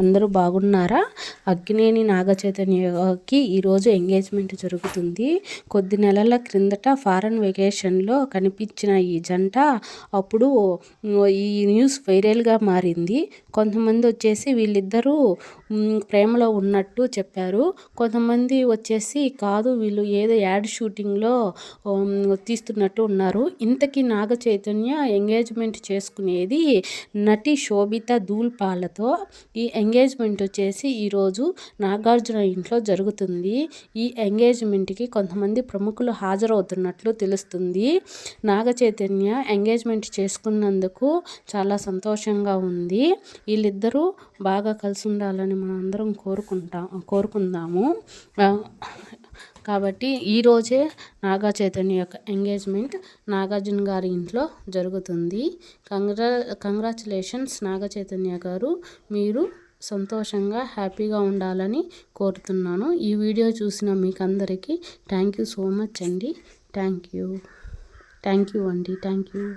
అందరూ బాగున్నారా? అక్కినేని నాగచైతన్యకి ఈరోజు ఎంగేజ్మెంట్ జరుగుతుంది. కొద్ది నెలల క్రిందట ఫారెన్ వెకేషన్లో కనిపించిన ఈ జంట అప్పుడు ఈ న్యూస్ వైరల్గా మారింది. కొంతమంది వచ్చేసి వీళ్ళిద్దరూ ప్రేమలో ఉన్నట్టు చెప్పారు. కొంతమంది వచ్చేసి కాదు వీళ్ళు ఏదో యాడ్ షూటింగ్లో తీస్తున్నట్టు ఉన్నారు. ఇంతకీ నాగ చైతన్య ఎంగేజ్మెంట్ చేసుకునేది నటి శోభిత ధూల్పాలతో ఈ ఎంగేజ్మెంట్ వచ్చేసి ఈరోజు నాగార్జున ఇంట్లో జరుగుతుంది. ఈ ఎంగేజ్మెంట్కి కొంతమంది ప్రముఖులు హాజరవుతున్నట్లు తెలుస్తుంది. నాగ చైతన్య ఎంగేజ్మెంట్ చేసుకున్నందుకు చాలా సంతోషంగా ఉంది. వీళ్ళిద్దరూ బాగా కలిసి ఉండాలని మనం అందరం కోరుకుంటాం కోరుకుందాము. కాబట్టి ఈరోజే నాగా చైతన్య యొక్క ఎంగేజ్మెంట్ నాగార్జున గారి ఇంట్లో జరుగుతుంది. కంగ్రా కంగ్రాచులేషన్స్ నాగ చైతన్య గారు మీరు సంతోషంగా హ్యాపీగా ఉండాలని కోరుతున్నాను. ఈ వీడియో చూసిన మీకు అందరికీ థ్యాంక్ యూ సో మచ్ అండి. Thank you. థ్యాంక్ యూ అండి. Thank you.